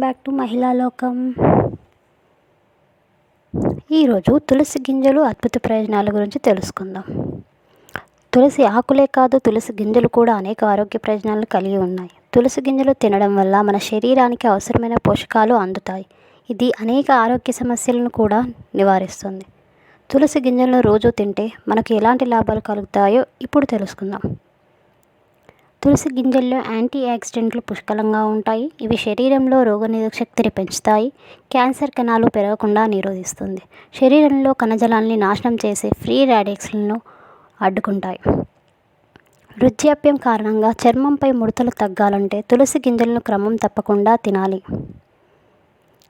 Back to మహిళా లోకం ఈరోజు తులసి గింజలు అద్భుత ప్రయోజనాల గురించి తెలుసుకుందాం. తులసి ఆకులే కాదు తులసి గింజలు కూడా అనేక ఆరోగ్య ప్రయోజనాలు కలిగి ఉన్నాయి. తులసి గింజలు తినడం వల్ల మన శరీరానికి అవసరమైన పోషకాలు అందుతాయి. ఇది అనేక ఆరోగ్య సమస్యలను కూడా నివారిస్తుంది. తులసి గింజలను రోజు తింటే మనకు ఎలాంటి లాభాలు కలుగుతాయో ఇప్పుడు తెలుసుకుందాం. తులసి గింజల్లో యాంటీ ఆక్సిడెంట్లు పుష్కలంగా ఉంటాయి. ఇవి శరీరంలో రోగనిరోధక శక్తిని పెంచుతాయి. క్యాన్సర్ కణాలు పెరగకుండా నిరోధిస్తుంది. శరీరంలో కణజలాన్ని నాశనం చేసే ఫ్రీ రాడిక్స్లను అడ్డుకుంటాయి. వృద్ధాప్యం కారణంగా చర్మంపై ముడతలు తగ్గాలంటే తులసి గింజలను క్రమం తప్పకుండా తినాలి.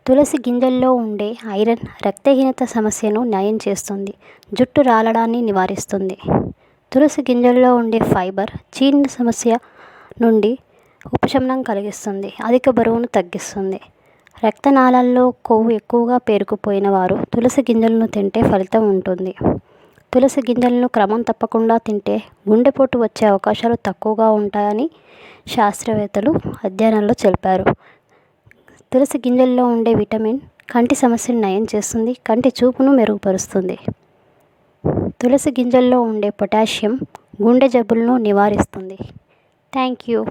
తులసి గింజల్లో ఉండే ఐరన్ రక్తహీనత సమస్యను నయం చేస్తుంది. జుట్టు రాలడాన్ని నివారిస్తుంది. తులసి గింజల్లో ఉండే ఫైబర్ జీర్ణ సమస్య నుండి ఉపశమనం కలిగిస్తుంది అధిక బరువును తగ్గిస్తుంది. రక్తనాళాల్లో కొవ్వు ఎక్కువగా పేరుకుపోయిన వారు తులసి గింజలను తింటే ఫలితం ఉంటుంది. తులసి గింజలను క్రమం తప్పకుండా తింటే గుండెపోటు వచ్చే అవకాశాలు తక్కువగా ఉంటాయని శాస్త్రవేత్తలు అధ్యయనాల్లో తెలిపారు. తులసి గింజల్లో ఉండే విటమిన్ కంటి సమస్యను నయం చేస్తుంది కంటి చూపును మెరుగుపరుస్తుంది. తులసి గింజల్లో ఉండే పొటాషియం గుండె జబ్బులను నివారిస్తుంది. Thank you.